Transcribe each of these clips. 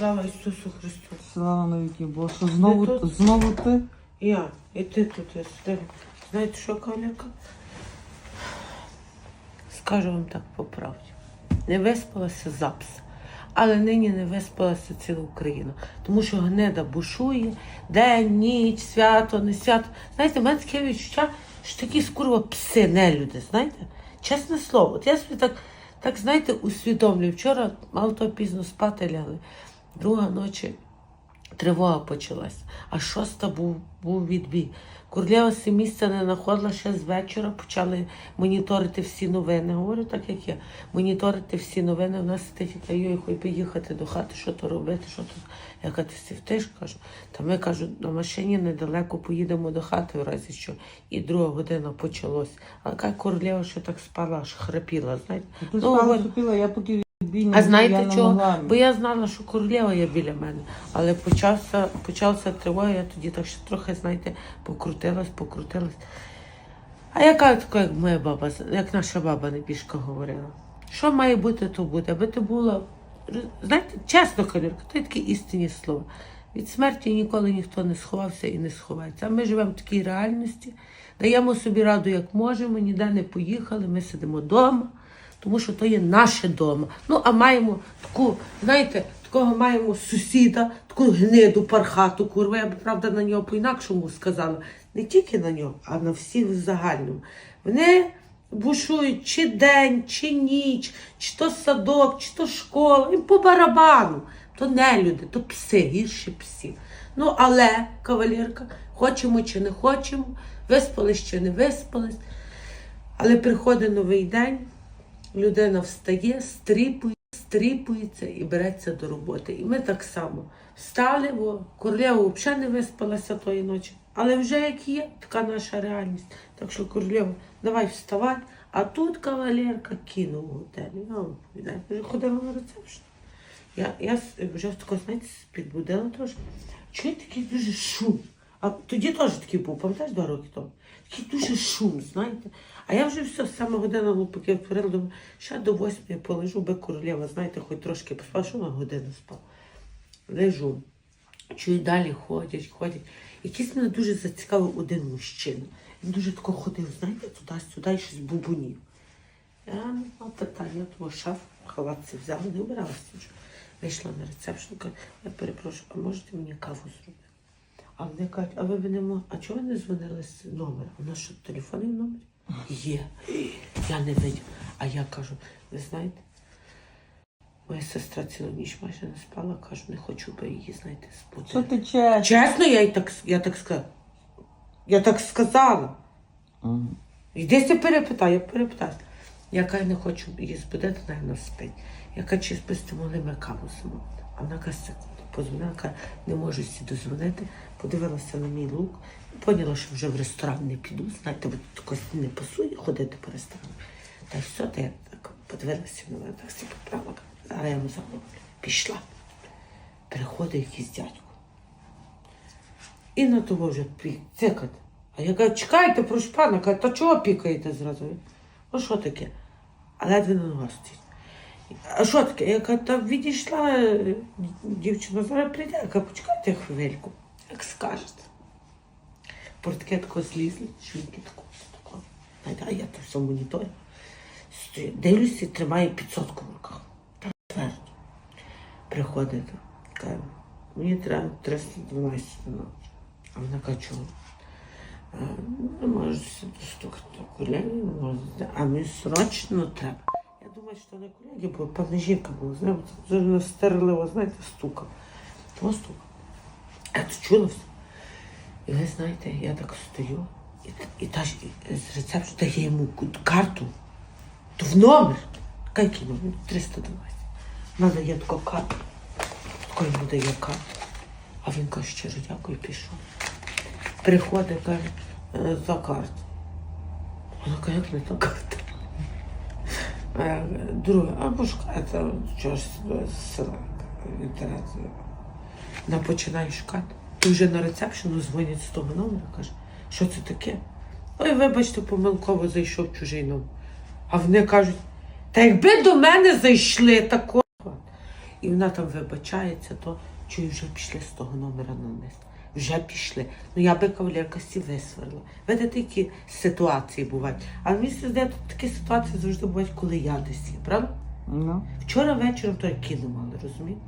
Слава Ісусу Христу. Слава навіки, бо що знову, Ти тут? знову ти? Я, і ти тут я сидим. Знаєте що, Кавляка? Скажу вам так по правді. Не виспалася запис. Але нині не виспалася ціла Україна. Тому що гнеда бушує день, ніч, свято, не свято. Знаєте, в мене таке відчуття, що такі скурва пси, не люди, знаєте? Чесне слово, от я собі так, так знаєте, усвідомлюю. Вчора мало того пізно спати лягли. Друга ночі Тривога почалась, а шоста був, був відбій. Королева си місця не знаходила ще з вечора, почали моніторити всі новини. Говорю так, як я. Моніторити всі новини. В нас сидить, йой, хоч би їхати до хати, що то робити, що тут. Я кажу, ти сівтиш, кажу. Та ми кажу, на машині недалеко поїдемо до хати, в разі що. І друга година почалось. А яка королева ще так спала, аж храпіла, знаєте. Ну, спала, говорю, я поки а знаєте чого? Бо я знала, що королева є біля мене. Але почався, почався тривога, я тоді так ще трохи, знаєте, покрутилась, покрутилась. А яка така, як моя баба, як наша баба Небіжка говорила? Що має бути, то буде. Аби ти була, знаєте, чесно, Калюрка, то є такі істинні слова. Від смерті ніколи ніхто не сховався і не сховається. А ми живемо в такій реальності, даємо собі раду, як можемо, ніде не поїхали, ми сидимо вдома тому що то є наше дома. Ну, а маємо таку, знаєте, такого маємо сусіда, таку гниду, пархату, курва. Я б правда на нього по-інакшому сказала. Не тільки на нього, а на всіх в загальному. Вони бушують чи день, чи ніч, чи то садок, чи то школа, їм по барабану. То не люди, то пси, гірші псів. Ну, але, кавалерка, хочемо чи не хочемо, виспались чи не виспались. Але приходить новий день, людина встає, стріпує, стріпується і береться до роботи. І ми так само встали, бо королева взагалі не виспалася тої ночі. Але вже як є, така наша реальність. Так що, королева, давай вставай. А тут кавалерка кинув готелі. Я вам повідаю, вже ходила на рецепшн. Я, я вже тако, знаєте, підбудила трошки. Чую такий дуже шум. А тоді теж такий був, пам'ятаєш, два роки тому? Такий дуже шум, знаєте. А я вже все, саме година глупаки втворила, думаю, ще до восьмої полежу, би королева, знаєте, хоч трошки поспала, що на годину спала. Лежу. Чую, далі ходять, ходять. Якийсь мене дуже зацікавив один мужчина. Він дуже тако ходив, знаєте, туди-сюди щось бубунів. Я не мала питання, тому шаф, халат це взяла, не убиралася вже. Вийшла на рецепшн, я перепрошую, а можете мені каву зробити? А вони кажуть, а ви б не могли, а чого ви не дзвонили з номера? У нас що, телефонний номер? Є. Я не видів. А я кажу, ви знаєте, моя сестра цілу ніч майже не спала, кажу, не хочу би її, знаєте, Що збудити. ти чеш? Чесно, я, так, я так сказала. Я так сказала. Мгм. Йди ти перепитай, я перепитаю. Я кажу, не хочу її збудити, вона спить. Я кажу, чи списти могли ми каву замовити. Вона каже, позвонила, каже, не можу сі дозвонити. Подивилася на мій лук, поняла, що вже в ресторан не піду. Знаєте, бо такось не пасує ходити по ресторану. Та й все, та я так подивилася на мене, так всі поправила. Зараз я вам замовлю. Пішла. Приходить якийсь дядько. І на того вже пі- А я кажу, чекайте, прошу пана, кажу, та чого пікаєте зразу? Ну що таке? А ледве на ногах стоїть. А що таке? Я кажу, та відійшла е, дівчина, зараз прийде. Я кажу, почекайте хвильку, як скажете. Портки тако злізли, швидкі тако. А я то все. Стою, дивлюся, і тримає підсотку в руках. Так твердо. Приходить, каже, мені треба 312 минут. А вона каже, чого? «Е, Не можу сюди достукати колеги, не А мені срочно треба. Я думаю, що не колеги, бо певна жінка була, знаєте, дуже настирливо, знаєте, стукав. Того стукав. Я тут чула. І ви знаєте, я так стою, і, і та ж з рецепту дає йому карту, то в номер. Яка який номер? 312. Вона дає таку карту. Таку йому дає карту. А він каже, щиро дякую, пішов. Приходить, каже, «Е, за карту. Вона каже, як не та карта? Кажу, друге, або ж це чого ж з села в. Вона починає шукати. І вже на рецепшену дзвонять з того номера, каже, що це таке? Ой, вибачте, помилково зайшов чужий номер. А вони кажуть, та якби до мене зайшли такого. І вона там вибачається, то чую, вже пішли з того номера на низ. Вже пішли. Ну я би кавалерка сі висварила. Видите, які ситуації бувають. Але мені здається, такі ситуації завжди бувають, коли я десь є, правда? Ну. Вчора вечором то кіно мали, розумієте?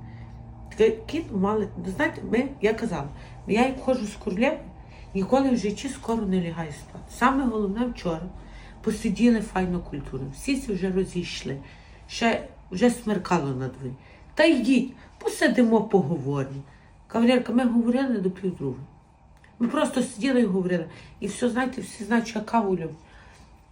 Таке кіно мали. Ну, Знаєте, ми, я казала, я як ходжу з королем, ніколи в житті скоро не лягаю спати. Саме головне вчора посиділи файно культурно. Всі ці вже розійшли, ще вже смеркало на дворі. Та йдіть, посидимо, поговоримо. Кавалерка, ми говорили до півдруги. Ми просто сиділи і говорили. І все, знаєте, всі знають, що я каву люблю.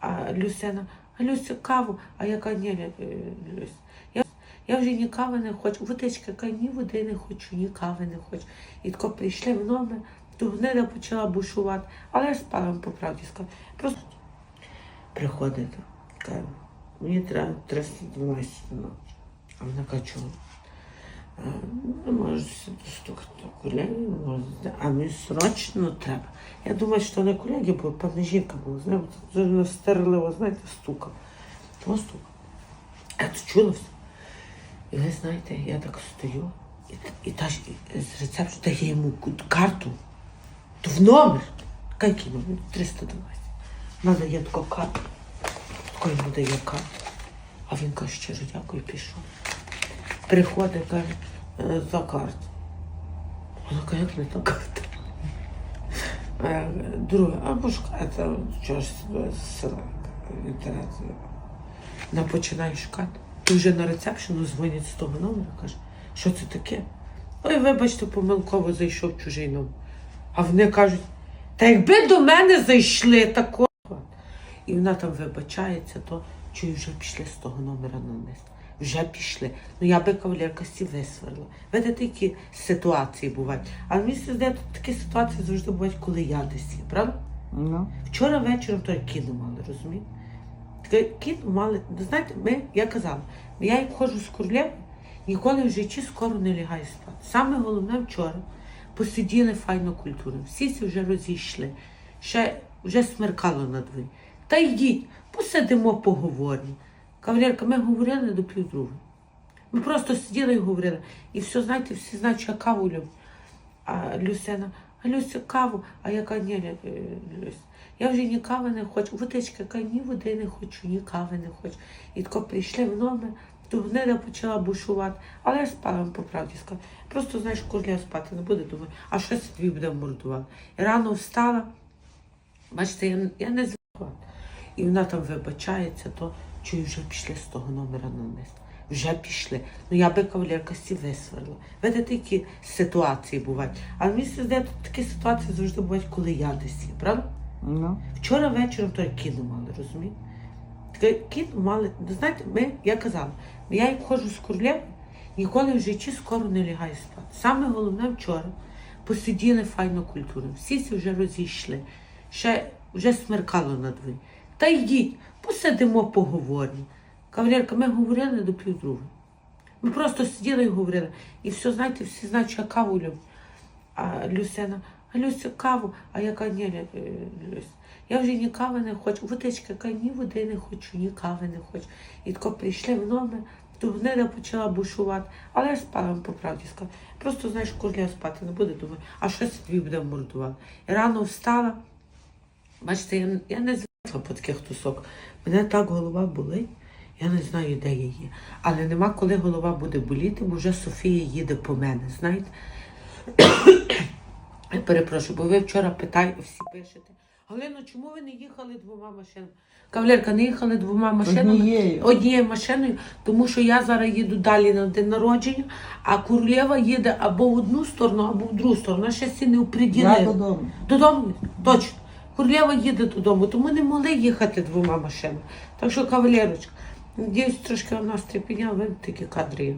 А Люсина, а Люся каву, а яка ні, Лю- е, Люсь. Я, я вже ні кави не хочу. Водичка, яка ні води не хочу, ні кави не хочу. І тако прийшли в номер, то гнида почала бушувати. Але я спала по правді сказала. Просто приходить, каже, мені треба 312 ночі. А вона каже, чого? «Е, Не можу достукати до колеги, а мені срочно треба. Я думаю, що не колеги, бо певна жінка була, знаєте, це нестерливо, знаєте, стука. То стука. Я тут чула все. І ви знаєте, я так стою, і, і та і з рецепту дає йому карту, то в номер. Який номер? 320. Вона дає таку карту. Таку йому дає карту. А він каже, щиро дякую, пішов. Приходить, каже, «Е, за карту. Вона каже, як не та карта? А я кажу, Друге, або шукайте щось з села в інтернеті. Вона починає шукати. І вже на рецепшену дзвонять з того номера, каже, що це таке? Ой, вибачте, помилково зайшов чужий номер. А вони кажуть, та якби до мене зайшли тако. І вона там вибачається, то чую, вже пішли з того номера на низ. Вже пішли. Ну я би кавалерка сі висварила. Видите, які ситуації бувають. Але мені здається, такі ситуації завжди бувають, коли я десь є, правда? Ну. Вчора вечором то кіно мали, розумієте? Таке кіно мали. Ну, Знаєте, ми, я казала, я як ходжу з королем, ніколи в житті скоро не лягаю спати. Саме головне вчора посиділи файно культурно. Всі ці вже розійшли, ще вже смеркало на дворі. Та йдіть, посидимо, поговоримо. Кавалерка, ми говорили до півдруги. Ми просто сиділи і говорили. І все, знаєте, всі знають, що я каву люблю. А Люсина, а Люся каву, а яка ні, е, Люсь. Я вже ні кави не хочу. Водичка, яка ні води не хочу, ні кави не хочу. І тако прийшли в номер, то гнида почала бушувати. Але я спала по правді сказала. Просто знаєш, я спати не буде, думаю, а що це тобі буде мордувати? І рано встала. Бачите, я, я не звикла. І вона там вибачається, то чую, вже пішли з того номера на низ. Вже пішли. Ну я би кавалерка сі висварила. Видите, які ситуації бувають. Але мені здається, такі ситуації завжди бувають, коли я десь є, правда? Ну. Вчора вечором то кіно мали, розумієте? Таке кіно мали. Ну, Знаєте, ми, я казала, я як ходжу з королем, ніколи в житті скоро не лягаю спати. Саме головне вчора посиділи файно культурно. Всі вже розійшли, ще вже смеркало на дворі. Та йдіть, посидимо, поговоримо. Кавалерка, ми говорили до півдруги. Ми просто сиділи і говорили. І все, знаєте, всі знають, що я каву люблю. А Люсина, а Люся каву, а яка ні, Лю- е, Люсь. Я вже ні кави не хочу. Водичка, яка ні води не хочу, ні кави не хочу. І тако прийшли в номер, то гнида почала бушувати. Але я спала по правді сказала. Просто знаєш, я спати не буде, думаю, а що це тобі буде мордувати? І рано встала. Бачите, я, я не по таких тусок. Мене так голова болить. Я не знаю, де я є. Але нема коли голова буде боліти, бо вже Софія їде по мене, знаєте. Я перепрошую, бо ви вчора питаєте, всі пишете. Галино, чому ви не їхали двома машинами? Кавалерка, не їхали двома машинами. Однією. Однією машиною, тому що я зараз їду далі на день народження, а королева їде або в одну сторону, або в другу сторону. Вона ще всі не Я оприділила. додому. Додому, точно. Королева їде додому, тому не могли їхати двома машинами. Так що, кавалерочка, надіюсь, трошки у нас трепіняли такі кадри.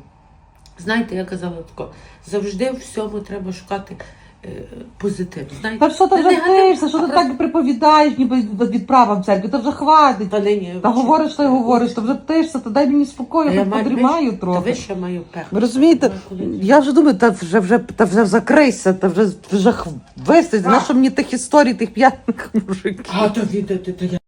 Знаєте, я казала тако, завжди всьому треба шукати е, позитив. Знаєте, Та що ти вже негатив, що ти так приповідаєш, ніби відправа в церкві, то вже хватить. Та нині Та говориш, що й говориш, то вже тишся, то дай мені спокою, я я маю подрімаю Та трохи. ви ще маю. Ви розумієте, я вже думаю, та вже вже та вже закрийся, та вже вже хвистить. Так. Знаєш, що мені тих історій, тих п'яних мужиків. А то відео, то я